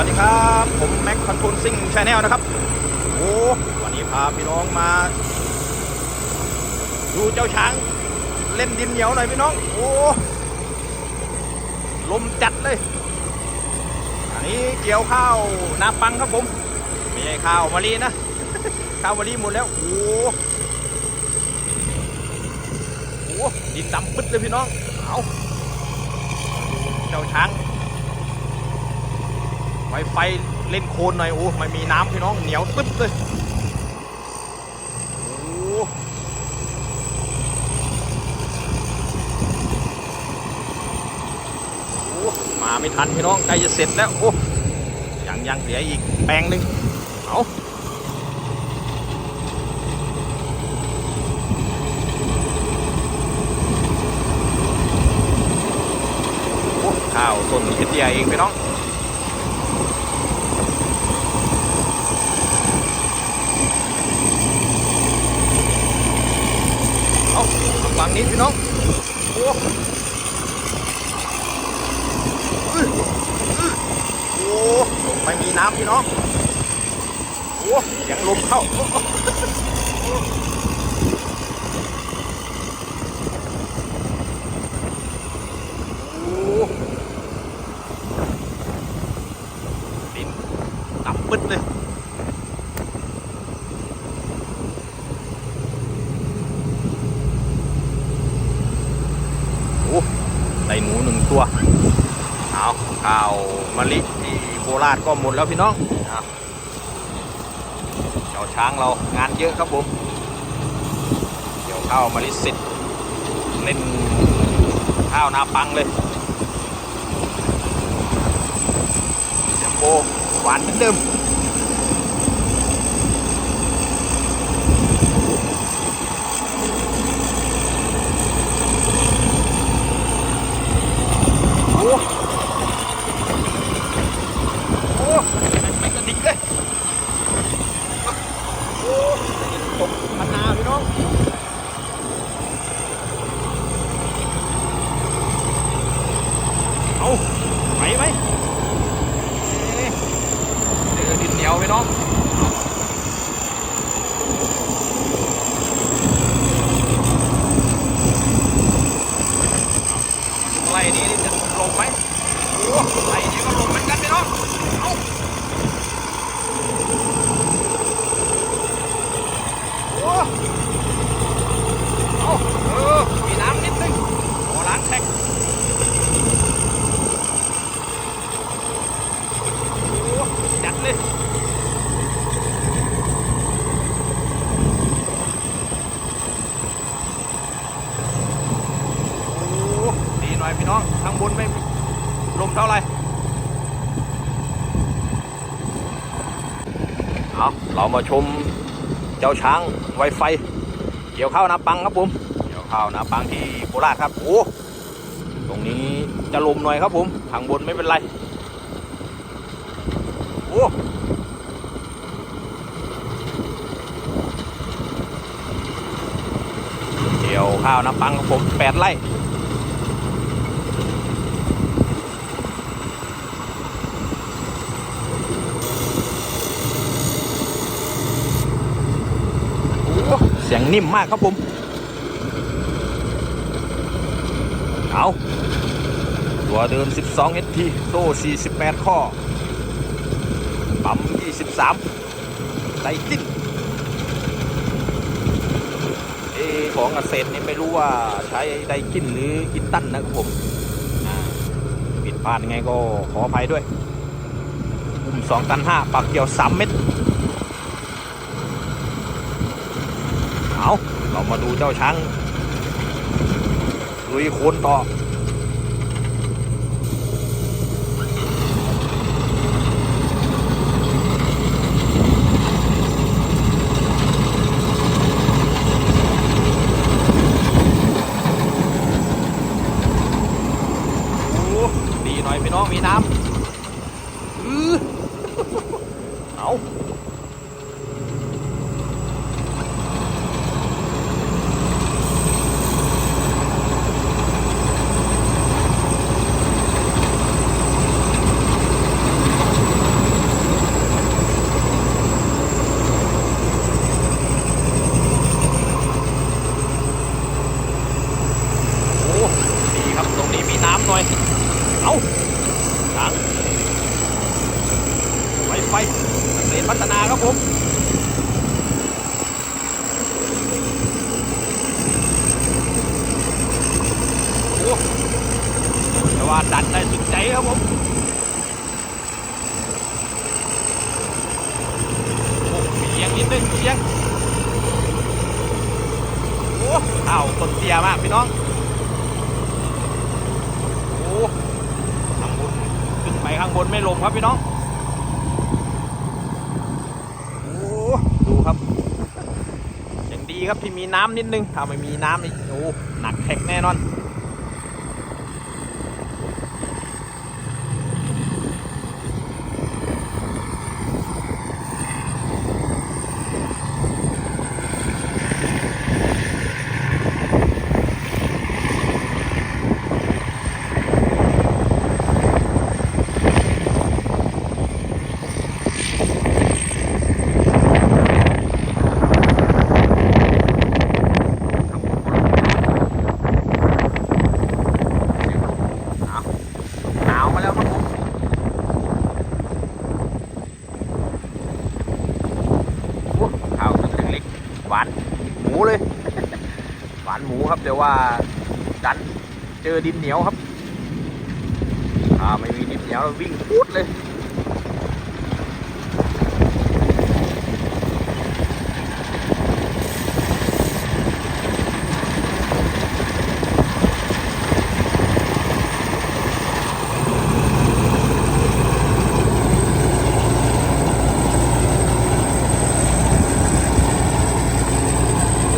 วัสดีครับ ผมแม็กคอนโทรลซิงชาแนลนะครับ โอ้วันนี้พาพี่น้องมา ดูเจ้าช้างเล่นดินเหนียวหน่อยพี่น้อง โอ้ลมจัดเลย อันนี้เกี่ยวข้าวนาปังครับผมไม่ใช่ข้าวมะลินะข้าวมะลิหมดแล้ว โอ้โหดินดำปึ๊ดเลยพี่น้อง เอาเจ้าช้าง ไฟไฟเล่นโคลนหน่อย โอ้ไม่มีน้ำพี่น้องเหนียวตึ๊บเลยโอ้โอ้มาไม่ทันพี่น้องใกล้จะเสร็จแล้ว โอ้ยังยังเหลืออีกแปลงหนึ่งเอาข้าวต้นเทียเองพี่น้อง เอาฝั่ง นี้พี่น้องโอ้อื้ออื้อโอ้ไม่มีน้ำพี่น้องโอ้ยังลมเข้าโอ้โอ้ดินต่ำปึ๊ดเลย โอ้ ได้หนูหนึ่งตัวเอาข้าวมะลิที่โคราชก็หมดแล้วพี่น้องเจ้าช้างเรางานเยอะครับผมเดี๋ยวข้าวมะลิเสร็จเล่นข้าวนาปังเลยเดี๋ยวโปหวานเหมือนเดิม โอ้โอ้ไม่กระดิกเลย โอ้ตกพันนาพี่น้อง เอาไหวไหมเอ๊ะเจอดินเหนียวพี่น้อง ไล่นี้จะลงไหมโอ้ไล่นี้ก็ลงเหมือนกันพี่น้อง เอาโอ้เอาเออ มีน้ำนิดนึงขอล้างแท็กโอ้จัดเลย โอ้ดีหน่อยพี่น้องข้างบนไม่ลม เท่าไหร่เอาเรามาชมเจ้าช้างไวไฟ เกี่ยวข้าวนาปังครับผม เกี่ยวข้าวนาปังที่โคราชครับ โอ้ตรงนี้จะลมหน่อยครับผมข้างบนไม่เป็นไร โอ้เกี่ยวข้าวนาปังครับผมแปดไร่ โอ้เสียง นิ่มมากครับผมเอาตัวเดิน12 ST โซ่48 ข้อ ปั๊ม 23ไดกิ้นเออของอเซนนี่ไม่รู้ว่าใช้ไดกิ้นหรือกินตันนะครับผมผิดพลาดยังไงก็ขออภัยด้วยอุ้ม2ตัน5ปักเกี่ยว 3 เม็ด เอาเรามาดูเจ้าช้างลุยโคนต่อดีหน่อยพี่น้องมีน้ำอือเอา หน่อย เอาถังไฟไฟเกษตรพัฒนาครับผม โอ้แต่ว่าดัน ได้สุดใจครับผมโอ้เอียงนิดนึงเอียงโอ้อ้าวต้นเตี้ยมากพี่น้องโอ้ข้างบนขึ้นไปข้างบนไม่ลงครับพี่น้องโอ้ดูครับยังดีครับที่มีน้ำนิดนึงถ้าไม่มีน้ำนี่โอ้หนักแท็กแน่นอนาวมาแล้วครับผมโอ้ข้าวตึงเล็กหวานหมูเลย หวานหมูครับแต่ ว่าดันเจอดินเหนียวครับถ้าไม่มีดินเหนียววิ่งพูดเลย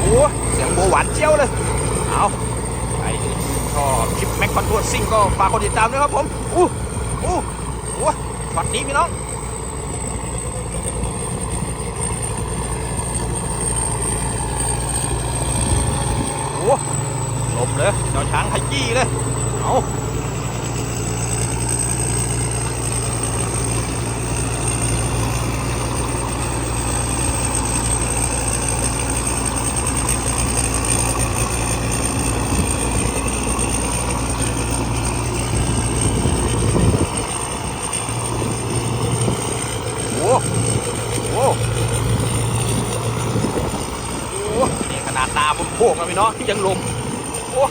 โอ้เสียงโบหวานเจียวเลย เอาใครชอบคลิปแม็กคอนทัวร์ซิงก็ฝากกดติดตามด้วยครับผมอู้อู้อู้ช็อตนี้พี่น้องโอ้ลมเลยเจ้าช้างขยี้เลยเอาโอ้โอ้โอ้นี่ขนาดนาบนโค กนะพี่น้องที่ยังลมโอ้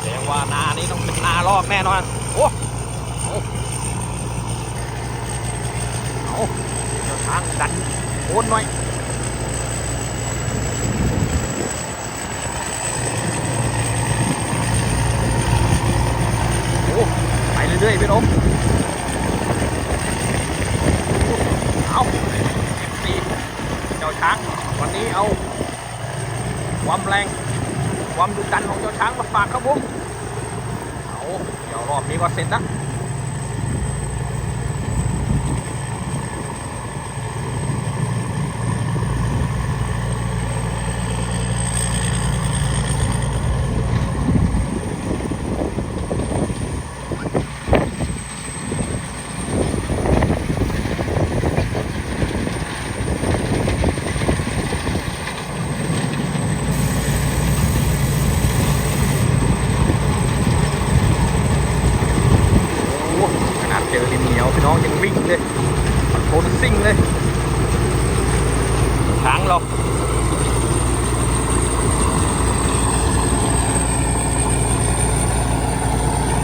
แสดงว่านานี้ต้องเป็นนาลอกแน่นอนโอ้เอาเอาเจ้าช้างดันโอนหน่อยโอ้ไปเรื่อยๆพี่น้องเอาสีเจ้าช้าง วันนี้เอา ความแรง ความดุดันของเจ้าช้างมาฝากครับผม เอา เดี๋ยวรอบนี้ก็เสร็จนะโอ้ขนาดเจอดินเหนียวพี่น้องยังวิ่งเลยโคนซิ่งเลย ช้างเรา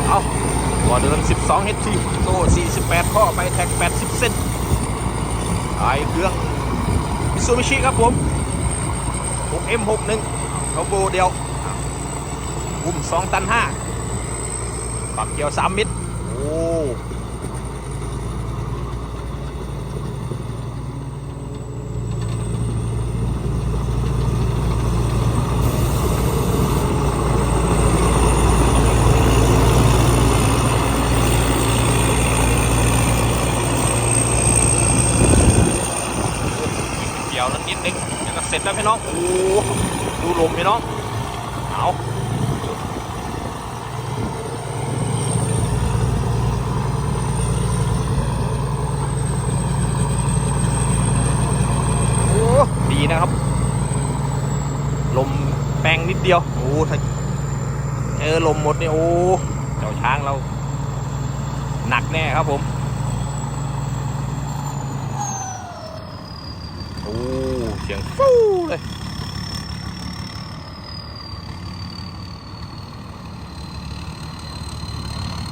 เอาหัว เดิน 12 HT โซ่48 ข้อ ไปแท็ก 80 เส้นไอเครื่องมิซูบิชิครับผม 6M61 เขาโบเดียวอุ้ม2 ตัน 5ปักเกี่ยว 3 มิตร โอ้ เกี่ยวนั้นนิดนึงเดี๋ยวก็เสร็จแล้วพี่น้องโอ้ดูลมพี่น้องเอาโอ้ดีนะครับ ลมแปงนิดเดียว โอ้ถ้าเจอลมหมดนี่โอ้เจ้าช้างเรา หนักแน่ครับผม โอ้เสียงฟูเลย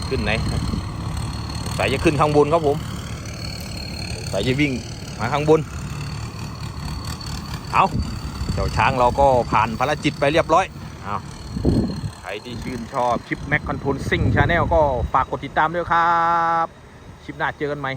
ขึ้นไหนสายจะขึ้นข้างบนครับผมสายจะวิ่งมาข้างบนเอาเจ้าช้างเราก็ผ่านภารจิตไปเรียบร้อยเอาใครที่ชื่นชอบคลิปแม็กคอนโทรลซิ่งชาแนลก็ฝากกดติดตามด้วยครับ คลิปหน้าเจอกันไหม